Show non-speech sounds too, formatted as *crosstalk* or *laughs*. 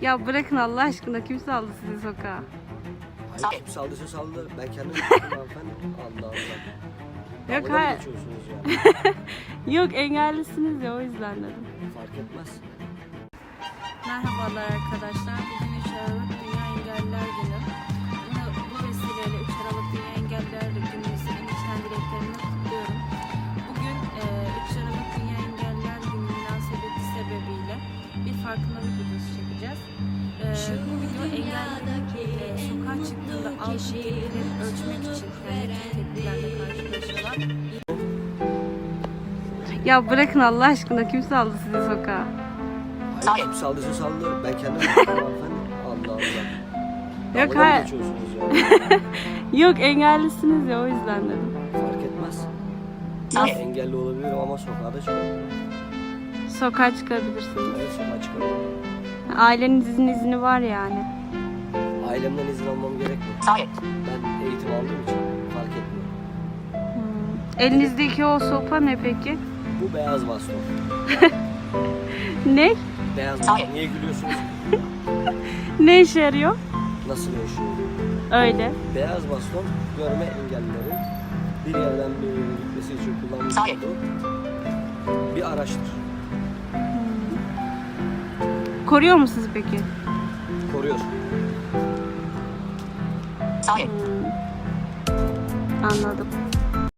Ya bırakın Allah aşkına kim saldı sizi sokağa? Hayır, kim saldıysa saldı. Ben kendim yaptım *laughs* hanımefendi. Allah Allah. Yok Dalga mı hayır. geçiyorsunuz ya? *laughs* Yok engellisiniz ya o yüzden dedim. Fark etmez. Merhabalar arkadaşlar. Bugün 3 Aralık Dünya Engelliler Günü. Bunu, bu vesileyle 3 Aralık Dünya Engelliler Günümüzü en içten dileklerimle kutluyorum. Bugün e, 3 Aralık Dünya Engelliler Günü münasebeti sebebiyle bir farkındalık videosu çekeceğiz. E, bu video engelli e, sokağa çıktığında algı tepkileri ölçmek için yani tepkilerle karşılaşıyorlar. Ya bırakın Allah aşkına kim saldı sizi sokağa? Hayır, kim saldıysa saldı. Ben kendim. *laughs* Allah Allah. Yok hayır. *laughs* Yok engellisiniz ya o yüzden dedim. Fark etmez. Nasıl? Engelli olabilirim ama sokağa da çıkabilirim. Sokağa çıkabilirsiniz. Evet sokağa çıkabilirim. Ailenizin izni var yani. Ailemden izin almam gerekmiyor. Ben eğitim aldığım için fark etmiyor. Hmm. Elinizdeki o sopa ne peki? Bu beyaz baston. *laughs* Ne? Beyaz baston. Niye gülüyorsunuz? *laughs* Ne işe yarıyor? Nasıl yaşıyor? Öyle. Beyaz baston görme engellilerin bir yerden bir yere gitmesi için kullanmış olduğu bir araçtır. Koruyor mu sizi peki? Koruyor. Hmm. Anladım.